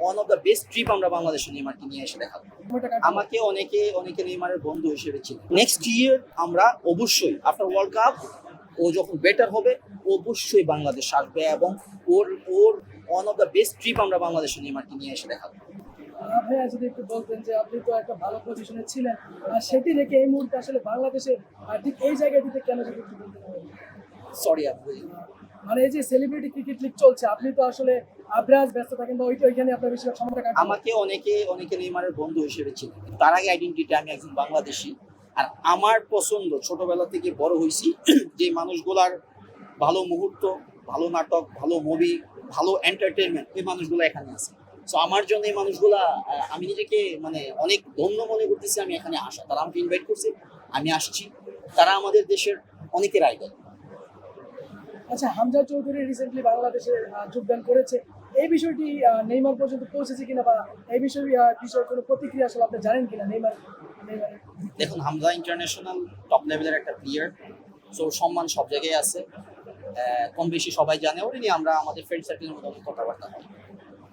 One of the best trip আমরা বাংলাদেশে নেইমারকে নিয়ে এসে দেখাবো। আমাকে অনেকে অনেকে নেইমারের বন্ধু হিসেবে ছিল নেক্সট ইয়ার আমরা অবশ্যই আফটার ওয়ার্ল্ড কাপ ও যখন বেটার হবে, অবশ্যই বাংলাদেশ আসবে এবং ওর ওর one of the best trip আমরা বাংলাদেশে নেইমারকে নিয়ে এসে দেখাবো। ভাইয়া যদি একটু বলতেন যে আপনি তো একটা ভালো পজিশনে ছিলেন সেটি রেখে এই মুহূর্তে আসলে বাংলাদেশে ঠিক এই জায়গাটিতে কেন যদি? সরি আপু মানে এই যে সেলিব্রিটি ক্রিকেট লিগ চলছে আপনি তো আসলে আব্রাজ ব্যস্ত থাকেন বা ওইটা ওইখানে আপনার বেশিরভাগ সময়টা কাটান আমাকে অনেকে অনেকে নেইমারের বন্ধু হিসেবে ছিল তার আগে আইডেন্টিটি আমি একজন বাংলাদেশি। আর আমার পছন্দ ছোটবেলা থেকে বড় হয়েছি যে মানুষগুলার ভালো মুহূর্ত ভালো নাটক ভালো মুভি ভালো এন্টারটেনমেন্ট এই মানুষগুলো এখানে আছে। সো আমার জন্য এই মানুষগুলা আমি নিজেকে মানে অনেক ধন্য মনে করতেছি আমি এখানে আসা। তারা আমাকে ইনভাইট করছে আমি আসছি। তারা আমাদের দেশের অনেকের আইডল আচ্ছা হামজা চৌধুরী রিসেন্টলি বাংলাদেশে যোগদান করেছে। এই বিষয়টি নেইমার পর্যন্ত পৌঁছেছে কিনা বা এই বিষয়ে বিষয়ে কোনো প্রতিক্রিয়া আসলে আপনি জানেন কিনা নেইমার দেখুন, হামজা ইন্টারন্যাশনাল টপ লেভেলের একটা প্লেয়ার সো সম্মান সব জায়গায় আছে। কম বেশি সবাই জানে ওটা নিয়ে আমরা আমাদের ফ্রেন্ড সার্কেলের মধ্যে কথাবার্তা হয়।